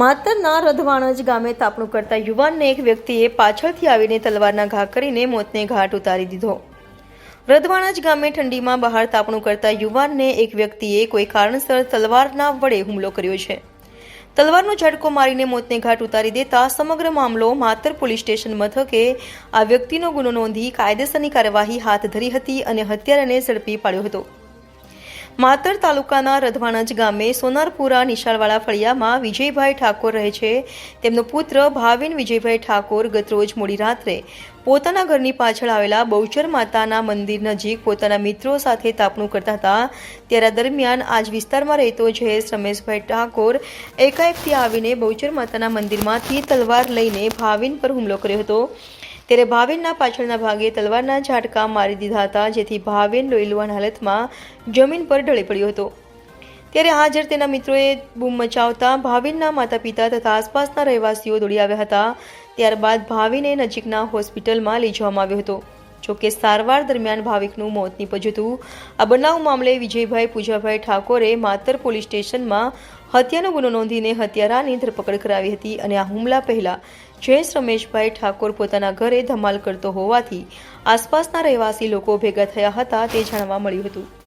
માતરના રધવાણજ ગામે તાપણું કરતા યુવાનને એક વ્યક્તિએ પાછળથી આવીને તલવારના ઘા કરીને મોતને ઘાટ ઉતારી દીધો. રધવાણજ ગામે ઠંડીમાં બહાર તાપણું કરતા યુવાનને એક વ્યક્તિએ કોઈ કારણસર તલવારના વડે હુમલો કર્યો છે. તલવારનો ઝટકો મારીને મોતને ઘાટ ઉતારી દેતા સમગ્ર મામલો માતર પોલીસ સ્ટેશન મથકે આ વ્યક્તિનો ગુનો નોંધી કાયદેસરની કાર્યવાહી હાથ ધરી હતી અને હત્યારાને ઝડપી પાડ્યો હતો. માતર તાલુકાના રધવાણજ ગામે સોનારપુરા નિશાળવાળા ફળિયામાં વિજયભાઈ ઠાકોર રહે છે. તેમનો પુત્ર ભાવિન વિજયભાઈ ઠાકોર ગતરોજ મોડી રાત્રે પોતાના ઘરની પાછળ આવેલા બહુચર માતાના મંદિર નજીક પોતાના મિત્રો સાથે તાપણું કરતા હતા. ત્યારે દરમિયાન આજ વિસ્તારમાં રહેતો જયેશ રમેશભાઈ ઠાકોર એકાએકથી આવીને બહુચર માતાના મંદિરમાંથી તલવાર લઈને ભાવિન પર હુમલો કર્યો હતો. ત્યારે ભાવિનના પાછળના ભાગે તલવારના ઝાટકા મારી દીધા હતા, જેથી ભાવિન લોહીલુવાન હાલતમાં જમીન પર ઢળી પડ્યો હતો. ત્યારે હાજર તેના મિત્રોએ બૂમ મચાવતા ભાવિનના માતા પિતા તથા આસપાસના રહેવાસીઓ દોડી આવ્યા હતા. ત્યારબાદ ભાવિને નજીકના હોસ્પિટલમાં લઈ જવામાં આવ્યો હતો. જોકે સારવાર દરમિયાન ભાવિકનું મોત નીપજ્યું હતું. આ બનાવ મામલે વિજયભાઈ પૂજાભાઈ ઠાકોરે માતર પોલીસ સ્ટેશનમાં હત્યાનો ગુનો નોંધીને હત્યારાની ધરપકડ કરાવી હતી અને આ હુમલા પહેલા જયેશ રમેશભાઈ ઠાકોર પોતાના ઘરે ધમાલ કરતો હોવાથી આસપાસના રહેવાસી લોકો ભેગા થયા હતા તે જાણવા મળ્યું હતું.